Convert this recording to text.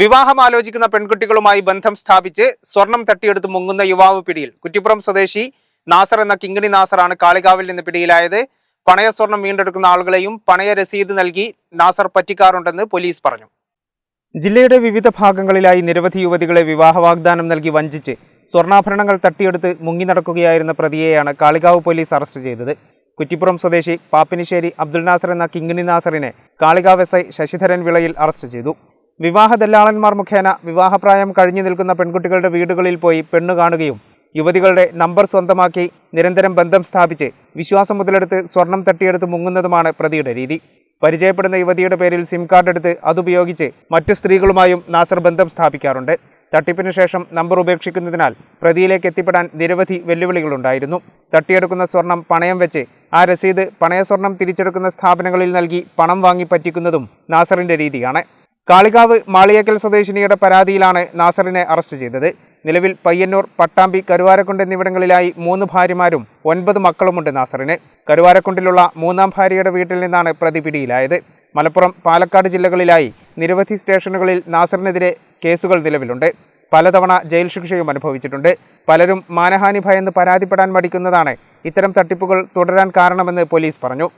വിവാഹം ആലോചിക്കുന്ന പെൺകുട്ടികളുമായി ബന്ധം സ്ഥാപിച്ച് സ്വർണം തട്ടിയെടുത്ത് മുങ്ങുന്ന യുവാവ് പിടിയിൽ. കുറ്റിപ്പുറം സ്വദേശി നാസർ എന്ന കിങ്ങിണി നാസറാണ് കാളികാവിൽ നിന്ന് പിടിയിലായത്. പണയ സ്വർണം വീണ്ടെടുക്കുന്ന ആളുകളെയും പണയ രസീത് നൽകി നാസർ പറ്റിക്കാറുണ്ടെന്ന് പോലീസ് പറഞ്ഞു. ജില്ലയുടെ വിവിധ ഭാഗങ്ങളിലായി നിരവധി യുവതികളെ വിവാഹ വാഗ്ദാനം നൽകി വഞ്ചിച്ച് സ്വർണാഭരണങ്ങൾ തട്ടിയെടുത്ത് മുങ്ങി നടക്കുകയായിരുന്ന പ്രതിയെയാണ് കാളികാവ് പോലീസ് അറസ്റ്റ് ചെയ്തത്. കുറ്റിപ്പുറം സ്വദേശി പാപ്പിനിശ്ശേരി അബ്ദുൽ നാസർ എന്ന Kingini നാസറിനെ Kalikavu S I Sasidharan Vilayil arrest ചെയ്തു. വിവാഹ ദല്ലാളന്മാർ മുഖേന വിവാഹപ്രായം കഴിഞ്ഞു നിൽക്കുന്ന പെൺകുട്ടികളുടെ വീടുകളിൽ പോയി പെണ്ണു കാണുകയും യുവതികളുടെ നമ്പർ സ്വന്തമാക്കി നിരന്തരം ബന്ധം സ്ഥാപിച്ച് വിശ്വാസം മുതലെടുത്ത് സ്വർണം തട്ടിയെടുത്ത് മുങ്ങുന്നതുമാണ് പ്രതിയുടെ രീതി. പരിചയപ്പെടുന്ന യുവതിയുടെ പേരിൽ സിം കാർഡ് എടുത്ത് അതുപയോഗിച്ച് മറ്റു സ്ത്രീകളുമായും നാസർ ബന്ധം സ്ഥാപിക്കാറുണ്ട്. തട്ടിപ്പിന് ശേഷം നമ്പർ ഉപേക്ഷിക്കുന്നതിനാൽ പ്രതിയിലേക്ക് എത്തിപ്പെടാൻ നിരവധി വെല്ലുവിളികളുണ്ടായിരുന്നു. തട്ടിയെടുക്കുന്ന സ്വർണം പണയം വെച്ച് ആ രസീത് പണയ സ്വർണം തിരിച്ചെടുക്കുന്ന സ്ഥാപനങ്ങളിൽ നൽകി പണം വാങ്ങി പറ്റിക്കുന്നതും നാസറിന്റെ രീതിയാണ്. കാളികാവ് മാളിയക്കൽ സ്വദേശിനിയുടെ പരാതിയിലാണ് നാസറിനെ അറസ്റ്റ് ചെയ്തത്. നിലവിൽ പയ്യന്നൂർ പട്ടാമ്പി കരുവാരക്കുണ്ട് എന്നിവിടങ്ങളിലായി മൂന്ന് ഭാര്യമാരും ഒൻപത് മക്കളുമുണ്ട് നാസറിന്. കരുവാരക്കുണ്ടിലുള്ള മൂന്നാം ഭാര്യയുടെ വീട്ടിൽ നിന്നാണ് പ്രതി പിടിയിലായത്. മലപ്പുറം പാലക്കാട് ജില്ലകളിലായി നിരവധി സ്റ്റേഷനുകളിൽ നാസറിനെതിരെ കേസുകൾ നിലവിലുണ്ട്. പലതവണ ജയിൽ ശിക്ഷയും അനുഭവിച്ചിട്ടുണ്ട്. പലരും മാനഹാനി ഭയന്ന് പരാതിപ്പെടാൻ മടിക്കുന്നതാണ് ഇത്തരം തട്ടിപ്പുകൾ തുടരാൻ കാരണമെന്ന് പോലീസ് പറഞ്ഞു.